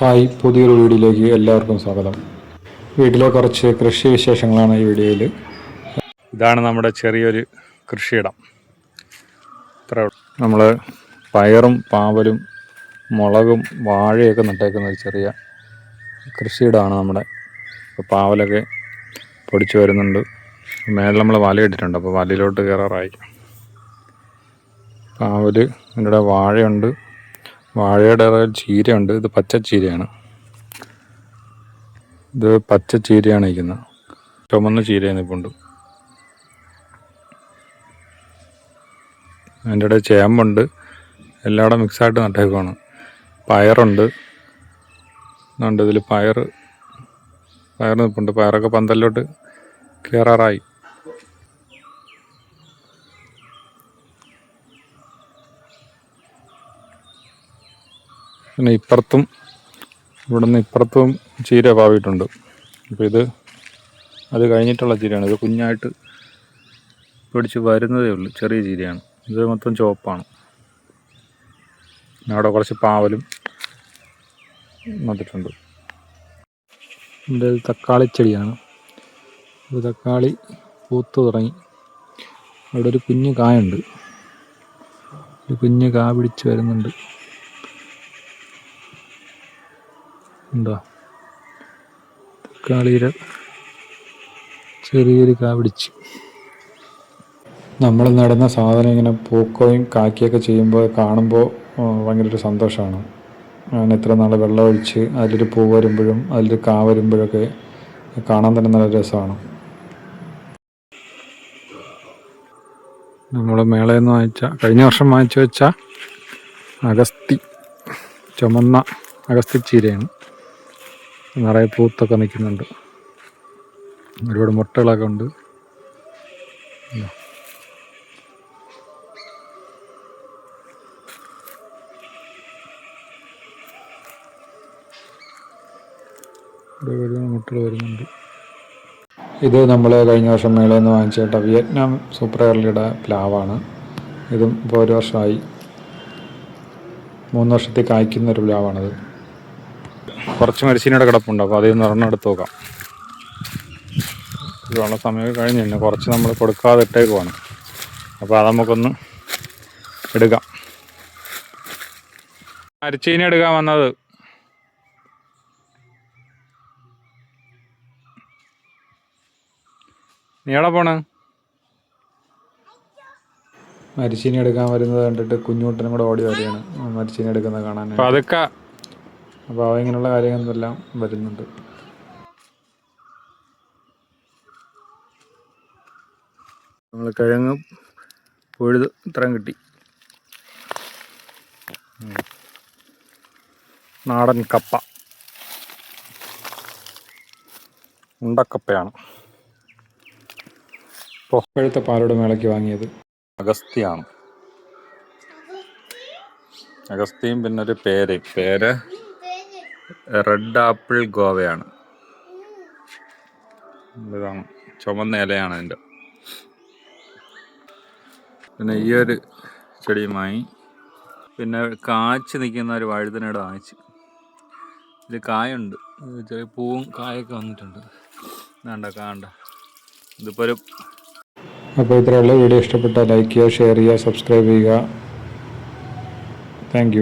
Hi പുതിയൊരു വീഡിയോയിലേക്ക് എല്ലാവർക്കും സ്വാഗതം. വീട്ടിലെ കുറച്ച് കൃഷി വിശേഷങ്ങളാണ് ഈ വീഡിയോയിൽ ഇതാണ് നമ്മുടെ ചെറിയൊരു കൃഷിയിടം. നമ്മൾ പയറും പാവലും മുളകും വാഴയൊക്കെ നട്ടേക്കുന്ന ഒരു ചെറിയ കൃഷിയിടമാണ് നമ്മുടെ. ഇപ്പോൾ പാവലൊക്കെ പൊടിച്ചു വരുന്നുണ്ട്. മേലെ നമ്മൾ വല ഇട്ടിട്ടുണ്ട്. അപ്പോൾ വലയിലോട്ട് കയറാറായി പാവൽ അതിന്റെ വാഴയുണ്ട്. വാഴയുടെ ഇടയിൽ ചീരയുണ്ട്. ഇത് പച്ച ചീരയാണ്. ഇത് പച്ച ചീരയാണ് ഇരിക്കുന്നത്. ചുമന്ന ചീരയാണ് ഇപ്പോൾ ഉണ്ട്. അതിന്റെ ഇടയിൽ ചേമ്പുണ്ട്. എല്ലാവിടെ മിക്സായിട്ട് നട്ടേക്കുവാണ്. പയറുണ്ട്. ഉണ്ട് ഇതിൽ പയർ പയർ നിൽപ്പുണ്ട് പയറൊക്കെ പന്തലിലോട്ട് കയറാറായി പിന്നെ ഇപ്പുറത്തും ഇവിടെ നിന്ന് ഇപ്പുറത്തും ചീര പാവിയിട്ടുണ്ട് അപ്പോൾ ഇത് അത് കഴിഞ്ഞിട്ടുള്ള ചീരയാണ്. ഇത് കുഞ്ഞായിട്ട് പിടിച്ച് വരുന്നതേ ഉള്ളൂ. ചെറിയ ചീരയാണ്. ഇത് മൊത്തം ചുവപ്പാണ്. അവിടെ കുറച്ച് പാവലും നട്ടിട്ടുണ്ട് ഇത് തക്കാളി ചെടിയാണ്. തക്കാളി പൂത്ത് തുടങ്ങി. അവിടെ ഒരു കുഞ്ഞ് കായുണ്ട്. ഒരു കുഞ്ഞ് കാ പിടിച്ച് വരുന്നുണ്ട്. ഉണ്ടോ? തക്കാളിയുടെ ചെറിയൊരു കാ പിടിച്ച്. നമ്മൾ നടന്ന സാധനം ഇങ്ങനെ പൂക്കുകയും കാക്കിയൊക്കെ ചെയ്യുമ്പോൾ കാണുമ്പോൾ ഭയങ്കര ഒരു സന്തോഷമാണ്. അങ്ങനെ ഇത്ര നാൾ വെള്ളം ഒഴിച്ച് അതിലൊരു പൂ വരുമ്പോഴും അതിലൊരു കാ വരുമ്പോഴൊക്കെ കാണാൻ തന്നെ നല്ല രസമാണ്. നമ്മൾ മേളയിൽ നിന്ന് വാങ്ങിച്ച കഴിഞ്ഞ വർഷം വാങ്ങിച്ചു വെച്ച അഗസ്തി ചുമന്ന അഗസ്തി ചീരയാണ്. നിറയെ പൂത്തൊക്കെ നിൽക്കുന്നുണ്ട്. ഒരുപാട് മുട്ടകളൊക്കെ ഉണ്ട്. മുട്ടകൾ വരുന്നുണ്ട്. ഇത് നമ്മൾ കഴിഞ്ഞ വർഷം മേളയിൽ നിന്ന് വാങ്ങിച്ചിട്ട വിയറ്റ്നാം സൂപ്പർ എയർലിയുടെ പ്ലാവാണ്. ഇതും ഇപ്പോൾ ഒരു വർഷമായി. മൂന്ന് വർഷത്തേക്ക് കായ്ക്കുന്ന ഒരു പ്ലാവാണത്. കുറച്ച് മരിച്ചീനയുടെ കിടപ്പുണ്ട്. അപ്പോൾ അതിൽ നിന്ന് എടുത്ത് നോക്കാം. ഇതുള്ള സമയം കഴിഞ്ഞ്. തന്നെ കുറച്ച് നമ്മൾ കൊടുക്കാതെ ഇട്ടേക്കുവാണ് അപ്പോൾ അത് നമുക്കൊന്ന് എടുക്കാം. മരിച്ചീന എടുക്കാൻ വന്നത്. നീ എവിടെ പോണ്? മരിച്ചീനി എടുക്കാൻ വരുന്നത് കണ്ടിട്ട് കുഞ്ഞുകുട്ടനും കൂടെ ഓടി വരികയാണ്. മരിച്ചീനി എടുക്കുന്നത് കാണാൻ അപ്പോൾ അതൊക്കെ അപ്പോൾ ഇങ്ങനെയുള്ള കാര്യങ്ങളെല്ലാം വരുന്നുണ്ട്. നമ്മൾ കിഴങ്ങ് പൊഴുത് ഇത്രയും കിട്ടി. നാടൻ കപ്പ. ഉണ്ടക്കപ്പയാണ്. പൊക്കഴുത്ത പാലോട് മേളയ്ക്ക് വാങ്ങിയത് അഗസ്തിയാണ് അഗസ്തിയും പിന്നെ ഒരു പേര്. പേര് റെഡ് ആപ്പിൾ ഗോവയാണ് ചുമന്ന ഇലയാണ് അതിന്റെ. പിന്നെ ഈ ഒരു ചെടിയുമായി പിന്നെ കാച്ച് നിൽക്കുന്ന ഒരു വഴുതനയുടെ കാച്ച്. ഇതിൽ കായുണ്ട്. ചെറിയ പൂവും കായൊക്കെ വന്നിട്ടുണ്ട്. വേണ്ട കാണ്ട. ഇതിപ്പോൾ ഒരു അപ്പോൾ ഇത്രയുള്ള വീഡിയോ ഇഷ്ടപ്പെട്ടാൽ ലൈക്ക് ചെയ്യുക ഷെയർ ചെയ്യുക സബ്സ്ക്രൈബ് ചെയ്യുക. താങ്ക്